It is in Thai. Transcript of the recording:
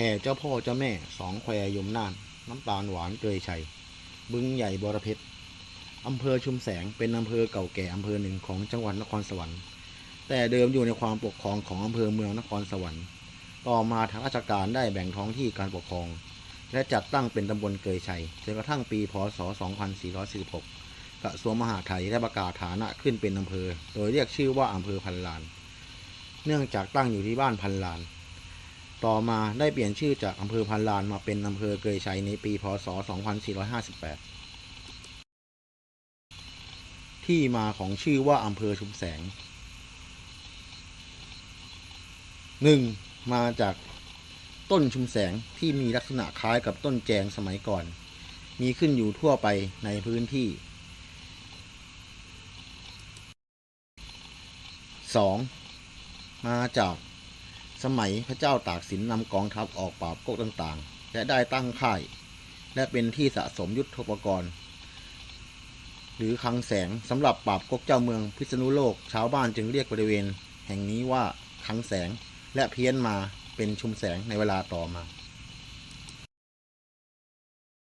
ห่เจ้าพ่อเจ้าแม่สองแควยมน่าน น้ำตาลหวานเกยชัย บึงใหญ่บรเพชรอำเภอชุมแสงเป็นอำเภอเก่าแก่อำเภอหนึ่งของจังหวัดนครสวรรค์ แต่เดิมอยู่ในความปกครองของอำเภอเมืองนครสวรรค์ ต่อมาทางราชการได้แบ่งท้องที่การปกครอง และจัดตั้งเป็นตำบลเกยชัยจนกระทั่งปีพศ 2446กระทรวงมหาดไทยได้ประกาศฐานะขึ้นเป็นอำเภอ โดยเรียกชื่อว่าอำเภอพันลาน เนื่องจากตั้งอยู่ที่บ้านพันลาน ต่อมาได้เปลี่ยนชื่อจากอำเภอพันลานมาเป็นอำเภอเกยชัยในปีพศ 2458 ที่มาของชื่อว่าอำเภอชุมแสง 1. มาจากต้นชุมแสงที่มีลักษณะคล้ายกับต้นแจงสมัยก่อน มีขึ้นอยู่ทั่วไปในพื้นที่ 2. มาจาก สมัยพระเจ้าตากสินนำกองทัพออกปราบก๊กต่างๆ และได้ตั้งค่าย และเป็นที่สะสมยุทธปกรณ์ หรือคลังแสงสำหรับปราบก๊กเจ้าเมืองพิษณุโลกชาวบ้านจึงเรียกบริเวณ แห่งนี้ว่าคลังแสงและเพี้ยนมาเป็นชุมแสงในเวลาต่อมา